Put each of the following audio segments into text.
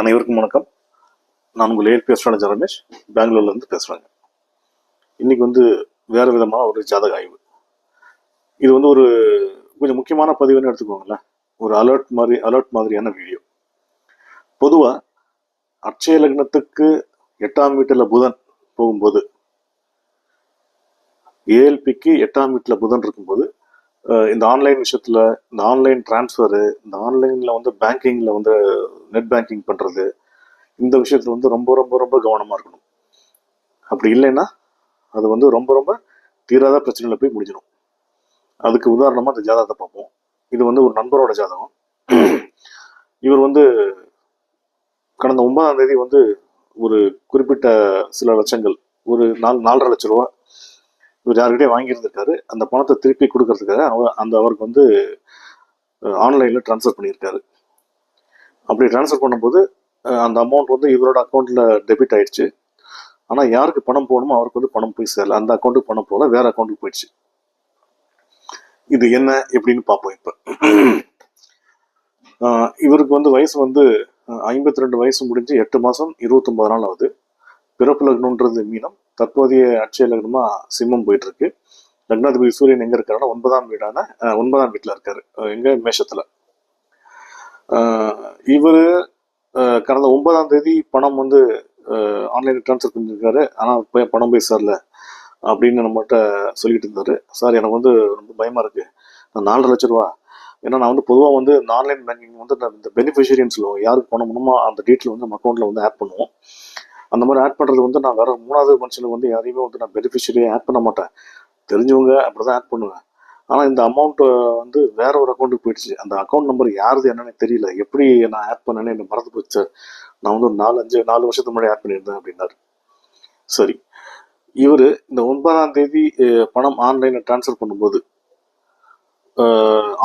அனைவருக்கும் வணக்கம். நான் உங்கள் ஏற்பி அஸ்ட்ராலஜர் ரமேஷ். பெங்களூர்லேருந்து பேசுகிறேங்க இன்றைக்கி வந்து வேறு விதமான ஒரு ஜாதக ஆய்வு. இது வந்து ஒரு கொஞ்சம் முக்கியமான பதிவுன்னு எடுத்துக்கோங்களேன். ஒரு அலர்ட் மாதிரி அலர்ட் மாதிரியான வீடியோ பொதுவாக அட்சய லக்னத்துக்கு எட்டாம் வீட்டில் புதன் போகும்போது ஏஎல்பிக்கு எட்டாம் வீட்டில் புதன் இருக்கும்போது இந்த ஆன்லைன் விஷயத்தில் இந்த ஆன்லைன் டிரான்ஸ்ஃபரு இந்த ஆன்லைனில் வந்து பேங்கிங்கில் வந்து நெட் பேங்கிங் பண்ணுறது இந்த விஷயத்துல வந்து ரொம்ப ரொம்ப ரொம்ப கவனமாக இருக்கணும். அப்படி இல்லைன்னா அது வந்து ரொம்ப ரொம்ப தீராத பிரச்சனையில் போய் முடிஞ்சிடும். அதுக்கு உதாரணமாக இந்த ஜாதகத்தை பார்ப்போம். இது வந்து ஒரு நண்பரோட ஜாதகம். இவர் வந்து கடந்த ஒன்பதாம் தேதி வந்து ஒரு குறிப்பிட்ட சில லட்சங்கள் ஒரு நாலு நாலரை லட்ச ரூபா இவர் யார்கிட்டயே வாங்கியிருந்திருக்காரு. அந்த பணத்தை திருப்பி கொடுக்கறதுக்காக அவர் அந்த அவருக்கு வந்து ஆன்லைனில் ட்ரான்ஸ்ஃபர் பண்ணியிருக்காரு. அப்படி ட்ரான்ஸ்ஃபர் பண்ணும்போது அந்த அமௌண்ட் வந்து இவரோட அக்கௌண்ட்டில் டெபிட் ஆயிடுச்சு. ஆனால் யாருக்கு பணம் போகணுமோ அவருக்கு வந்து பணம் போய் சேரல. அந்த அக்கௌண்ட்டுக்கு பணம் போகல வேற அக்கௌண்ட்டுக்கு போயிடுச்சு. இது என்ன எப்படின்னு பார்ப்போம் இப்போ. இவருக்கு வந்து வயசு வந்து ஐம்பத்தி ரெண்டு வயசு முடிஞ்சு எட்டு மாதம் இருபத்தொம்பது நாள் ஆகுது. பிறப்பு லக்னன்றது மீனம். தற்போதைய அட்சய லக்னமா சிம்மம் போயிட்டு இருக்கு லக்னாதிபதி சூரியன் எங்க இருக்காருன்னா ஒன்பதாம் வீடான ஒன்பதாம் வீட்டுல இருக்காரு. எங்க? மேஷத்துல. இவரு கடந்த ஒன்பதாம் தேதி பணம் வந்து ஆன்லைன் ட்ரான்ஸ்ஃபர் பண்ணியிருக்காரு ஆனால் போய் பணம் போய் சார்ல. அப்படின்னு நம்மகிட்ட சொல்லிட்டு இருந்தாரு. சார் எனக்கு வந்து ரொம்ப பயமா இருக்கு. நாலரை லட்ச ரூபா. ஏன்னா நான் வந்து பொதுவாக வந்து இந்த ஆன்லைன் பேங்கிங் வந்து இந்த பெனிஃபிஷியரின்னு சொல்லுவோம். யாருக்கு பணம் பண்ணுமோ அந்த டீட்டெயில் வந்து நம்ம அக்கௌண்ட்ல வந்து ஆட் பண்ணுவோம். அந்த மாதிரி ஆட் பண்ணுறது வந்து நான் வேறு மூணாவது மனுஷனுக்கு வந்து யாரையுமே வந்து நான் பெனிஃபிஷரியை ஆட் பண்ண மாட்டேன். தெரிஞ்சவங்க அப்படி தான் ஆட் பண்ணுவேன். ஆனால் இந்த அமௌண்ட்டு வந்து வேற ஒரு அக்கௌண்ட்டுக்கு போயிடுச்சு. அந்த அக்கௌண்ட் நம்பர் யாருது என்னன்னு தெரியல. எப்படி நான் ஆட் பண்ணேன்னு எனக்கு மறந்து போச்சு சார் நான் வந்து ஒரு நாலு அஞ்சு நாலு வருஷத்துக்கு முன்னாடி ஆட் பண்ணியிருந்தேன் அப்படின்னாரு. சரி. இவர் இந்த ஒன்பதாம் தேதி பணம் ஆன்லைனில் ட்ரான்ஸ்ஃபர் பண்ணும்போது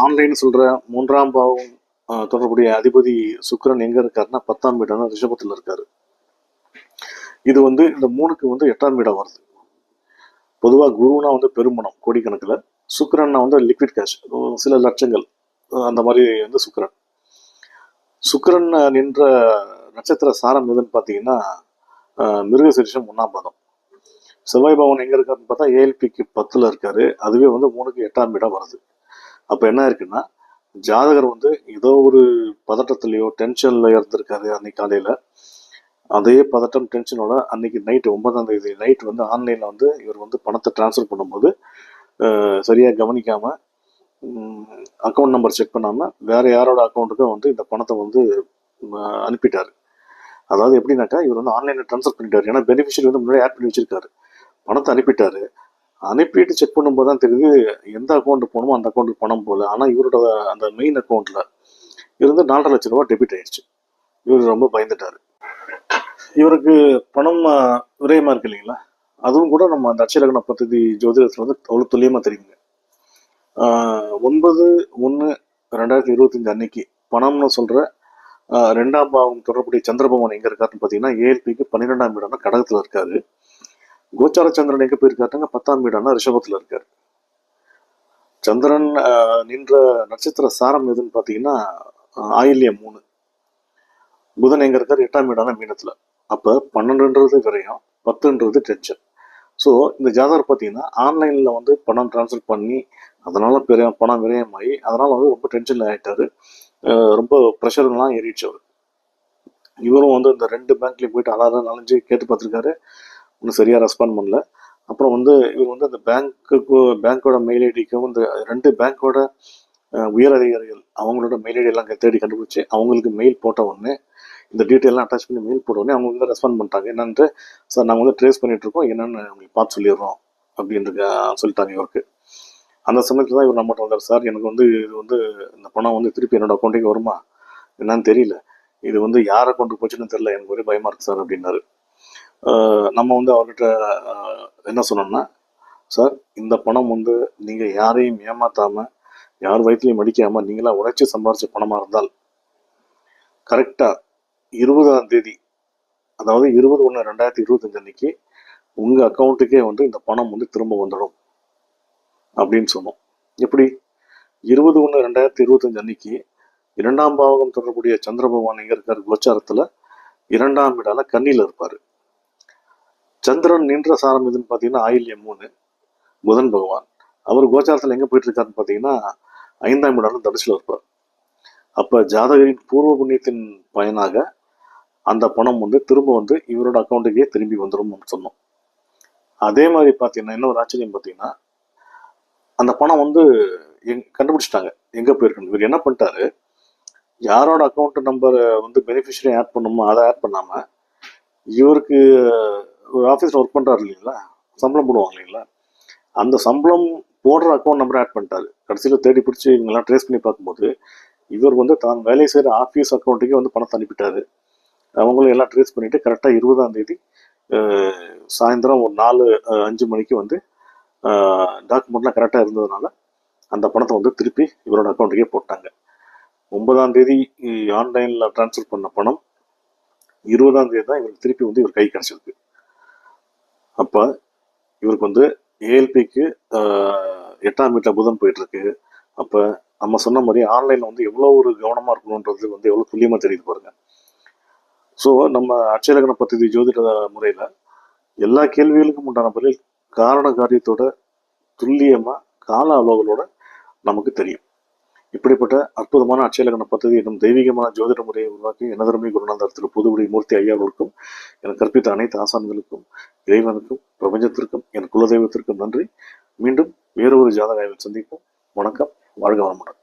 ஆன்லைன் சொல்கிற மூன்றாம் பாவம் தொடர்புடைய அதிபதி சுக்கரன் எங்கே இருக்காருன்னா பத்தாம் வீடான ரிஷபத்தில் இருக்காரு. இது வந்து இந்த மூணுக்கு வந்து எட்டாம் வீடாக வருது. பொதுவாக குருனா வந்து பெருமணம் கோடிக்கணக்கில். சுக்கரன்னா வந்து லிக்விட் கேஷ் சில லட்சங்கள். அந்த மாதிரி வந்து சுக்கரன். சுக்கரன் நின்ற நட்சத்திர சாரம் எதுன்னு பார்த்தீங்கன்னா மிருகசீரிஷம் ஒன்றாம் பதம். செவ்வாய் பவன் எங்கே இருக்காருன்னு பார்த்தா ஏஎல்பிக்கு பத்தில் இருக்கார். அதுவே வந்து மூணுக்கு எட்டாம் வீடாக வருது. அப்போ என்ன இருக்குன்னா ஜாதகர் வந்து ஏதோ ஒரு பதட்டத்துலேயோ டென்ஷன்ல இருந்திருக்காரு அன்னைக்கு காலையில். அதே பதட்டம் டென்ஷனோட அன்னைக்கு நைட் ஒன்பதாம் தேதி நைட் வந்து ஆன்லைன்ல வந்து இவர் வந்து பணத்தை டிரான்ஸ்ஃபர் பண்ணும்போது சரியாக கவனிக்காமல் கவனிக்காம அக்கௌண்ட் நம்பர் செக் பண்ணாம வேற யாரோட அக்கௌண்ட்டுக்கும் வந்து இந்த பணத்தை வந்து அனுப்பிட்டார். அதாவது எப்படின்னாக்கா இவர் வந்து ஆன்லைன்ல ட்ரான்ஸ்ஃபர் பண்ணிட்டார். ஏன்னா பெனிஃபிஷியரி வந்து முன்னாடி ஆட் பண்ணி வச்சிருக்காரு. பணத்தை அனுப்பிட்டாரு. அனுப்பிட்டு செக் பண்ணும்போது தான் தெரியுது எந்த அக்கௌண்ட் போகணுமோ அந்த அக்கௌண்ட்டுக்கு பணம் போகல ஆனால் இவரோட அந்த மெயின் அக்கௌண்ட்ல இருந்து நாலரை லட்ச ரூபா டெபிட் ஆயிடுச்சு. இவர் ரொம்ப பயந்துட்டாரு. இவருக்கு பணம் ஆஹ், விரயமா இருக்கு இல்லைங்களா? அதுவும் கூட நம்ம அந்த அட்சயலக்ன பദ്ധதி ஜோதிடத்தில் வந்து அவ்வளோ துல்லியமா தெரியுங்க. ஒன்பது ஒன்று ரெண்டாயிரத்தி இருபத்தஞ்சு அன்னைக்கு பணம்னு சொல்ற ரெண்டாம் பாவம் தொடர்புடைய சந்திரபவன் எங்க இருக்காருன்னு பார்த்தீங்கன்னா ஏஎல்பிக்கு பன்னிரெண்டாம் வீடான கடகத்துல இருக்காரு. கோச்சார சந்திரன் எங்க போயிருக்காருங்க பத்தாம் வீடான ரிஷபத்துல இருக்காரு. சந்திரன் நின்ற நட்சத்திர சாரம் எதுன்னு பார்த்தீங்கன்னா ஆயில்யம் மூணு. புதன் எங்க இருக்காரு? எட்டாம் வீடான மீனத்துல. அப்போ பன்னெண்டுன்றது விரயம் பத்துன்றது டென்ஷன். ஸோ இந்த ஜாதகர் பார்த்தீங்கன்னா ஆன்லைனில் வந்து பணம் ட்ரான்ஸ்ஃபர் பண்ணி அதனால் பெரிய பணம் விரயமாகி அதனால் வந்து ரொம்ப டென்ஷனில் ஆகிட்டார் ரொம்ப ப்ரெஷர்லாம் ஏறிடுச்சு அவர். இவரும் வந்து இந்த ரெண்டு பேங்க்லேயும் போயிட்டு அலாரம் நாலஞ்சு கேட்டு பார்த்துருக்காரு ஒன்றும் சரியாக ரெஸ்பாண்ட் பண்ணல. அப்புறம் வந்து இவர் வந்து அந்த பேங்க்குக்கு பேங்க்கோட மெயில் ஐடிக்கும் இந்த ரெண்டு பேங்க்கோட உயர் அதிகாரிகள் அவங்களோட மெயில் ஐடி எல்லாம் தேடி கண்டுபிடிச்சி அவங்களுக்கு மெயில் போட்ட உடனே இந்த டீட்டெயிலாம் அட்டாச் பண்ணி மெயில் போட்ட அவங்க வந்து ரெஸ்பாண்ட் பண்ணிட்டாங்க. என்னென்று? சார் நாங்கள் வந்து ட்ரேஸ் பண்ணிகிட்ருக்கோம் என்னென்னு உங்களுக்கு பார்த்து சொல்லிடுறோம். அப்படின்ட்டு சொல்லிட்டாங்க இவருக்கு. அந்த சமயத்தில் தான் இவர் நம்மகிட்ட வந்தார். சார் எனக்கு வந்து இது வந்து இந்த பணம் வந்து திருப்பி என்னோட அக்கௌண்ட்டுக்கு வருமா? என்னன்னு தெரியல. இது வந்து யாரை கொண்டு போச்சுன்னு தெரியல. எனக்கு ஒரே பயமாக இருக்குது சார் அப்படின்னாரு. நம்ம வந்து அவர்கிட்ட என்ன சொன்னோம்னா சார் இந்த பணம் வந்து நீங்கள் யாரையும் ஏமாற்றாமல் யார் வயிற்றுலையும் மடிக்காமல் நீங்களாக உழைச்சி சம்பாரிச்ச பணமாக இருந்தால் கரெக்டாக இருபதாம் தேதி அதாவது இருபது ஒன்று ரெண்டாயிரத்தி இருபத்தஞ்சு அன்னைக்கு உங்கள் அக்கௌண்ட்டுக்கே வந்து இந்த பணம் வந்து திரும்ப வந்துடும் அப்படின்னு சொன்னோம். எப்படி? இருபது ஒன்று ரெண்டாயிரத்தி இருபத்தஞ்சு அன்னைக்கு இரண்டாம் பாவகம் தொடர்புடைய சந்திர பகவான் எங்கே இருக்கார்? கோச்சாரத்தில் இரண்டாம் இடால கண்ணியில் இருப்பார். சந்திரன் நின்ற சாரம் எதுன்னு பார்த்தீங்கன்னா ஆயில்யம் மூணு புதன் பகவான். அவர் கோச்சாரத்தில் எங்கே போயிட்டு இருக்காருன்னு பார்த்தீங்கன்னா ஐந்தாம் இடாலும் தனுசில் இருப்பார். அப்போ ஜாதகரின் பூர்வ புண்ணியத்தின் பயனாக அந்த பணம் வந்து திரும்ப வந்து இவரோட அக்கௌண்ட்டுக்கே திரும்பி வந்துடும் சொன்னோம். அதே மாதிரி பார்த்தீங்கன்னா இன்னொரு ஆச்சரியம் பார்த்தீங்கன்னா அந்த பணம் வந்து எங் கண்டுபிடிச்சிட்டாங்க. எங்கே போயிருக்குன்னு. இவர் என்ன பண்ணிட்டாரு? யாரோட அக்கௌண்ட் நம்பரை வந்து பெனிஃபிஷரி ஆட் பண்ணணுமோ அதை ஆட் பண்ணாமல் இவருக்கு ஒரு ஆஃபீஸில் ஒர்க் பண்ணுறாரு இல்லைங்களா? சம்பளம் போடுவாங்க இல்லைங்களா? அந்த சம்பளம் போடுற அக்கௌண்ட் நம்பரை ஆட் பண்ணிட்டாரு. கடைசியில் தேடி பிடிச்சி இவங்கெல்லாம் ட்ரேஸ் பண்ணி பார்க்கும்போது இவர் வந்து தான் வேலை செய்கிற ஆஃபீஸ் அக்கௌண்ட்டுக்கே வந்து பணத்தை அனுப்பிட்டாரு. அவங்களும் எல்லாம் ட்ரேஸ் பண்ணிட்டு கரெக்டாக இருபதாம் தேதி சாயந்தரம் ஒரு நாலு அஞ்சு மணிக்கு வந்து டாக்குமெண்ட்லாம் கரெக்டாக இருந்ததுனால அந்த பணத்தை வந்து திருப்பி இவரோட அக்கௌண்ட்டுக்கே போட்டாங்க. ஒன்பதாம் தேதி ஆன்லைனில் ட்ரான்ஸ்ஃபர் பண்ண பணம் இருபதாம் தேதி தான் இவருக்கு திருப்பி வந்து இவர் கை கிடச்சிருக்கு. அப்போ இவருக்கு வந்து ஏஎல்பிக்கு எட்டாம் வீட்டில் புதன் போயிட்டுருக்கு. அப்போ நம்ம சொன்ன மாதிரி ஆன்லைனில் வந்து எவ்வளோ ஒரு கவனமாக இருக்கணுன்றது வந்து எவ்வளோ துல்லியமாக தெரியுது பாருங்கள் ஸோ நம்ம அட்சயலக்கண பத்திரி ஜோதிட முறையில் எல்லா கேள்விகளுக்கும் உண்டான பதில் காரண காரியத்தோட துல்லியமாக கால அளவுகளோட நமக்கு தெரியும். இப்படிப்பட்ட அற்புதமான அட்சயலக்கண பத்ததி என்னும் தெய்வீகமான ஜோதிட முறையை உருவாக்கி எனதருமை குருநாதர் திரு புதுவடி மூர்த்தி ஐயாவிற்கும் என கற்பித்த அனைத்து ஆசான்களுக்கும் இறைவனுக்கும் பிரபஞ்சத்திற்கும் என் குலதெய்வத்திற்கும் நன்றி. மீண்டும் வேறொரு ஒரு சந்திப்போம். வணக்கம். வாழ்க வளமுடன்.